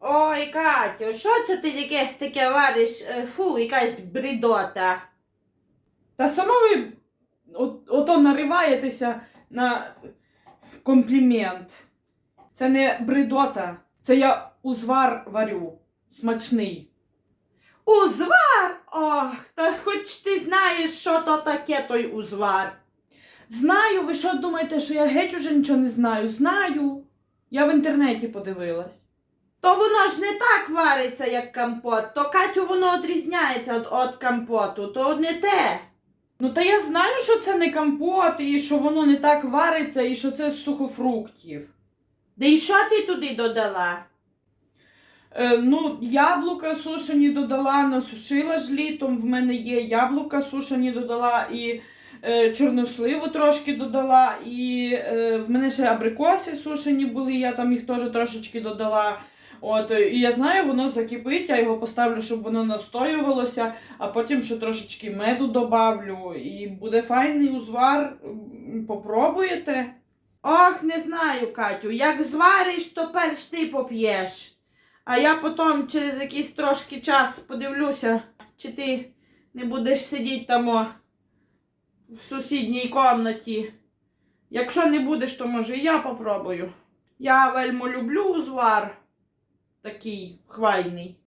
Ой, Катю, що це ти якесь таке вариш? Е, Фу, якась бредота. Та сама ви от, ото нариваєтеся на комплімент. Це не бредота, це я узвар варю. Смачний. Узвар! Ох, та хоч ти знаєш, що то таке той узвар. Знаю, ви що думаєте, що я геть уже нічого не знаю? Знаю. Я в інтернеті подивилась. То воно ж не так вариться, як компот, то Катю воно відрізняється від, від компоту, то не те. Ну та я знаю, що це не компот, і що воно не так вариться, і що це з сухофруктів. Да і що ти туди додала? Е, ну, яблука сушені додала, насушила ж літом. В мене є яблука сушені додала, і е, чорносливу трошки додала, і е, в мене ще абрикоси сушені були, я там їх теж трошечки додала. От, е, і я знаю, воно закипить, я його поставлю, щоб воно настоювалося, а потім ще трошечки меду добавлю, і буде файний узвар. Попробуєте? Ох, не знаю, Катю, як звариш, то перш ти поп'єш. А я потім через якийсь трошки час подивлюся, чи ти не будеш сидіти там о, в сусідній комнаті. Якщо не будеш, то може і я попробую. Я вельми люблю узвар такий хвайний.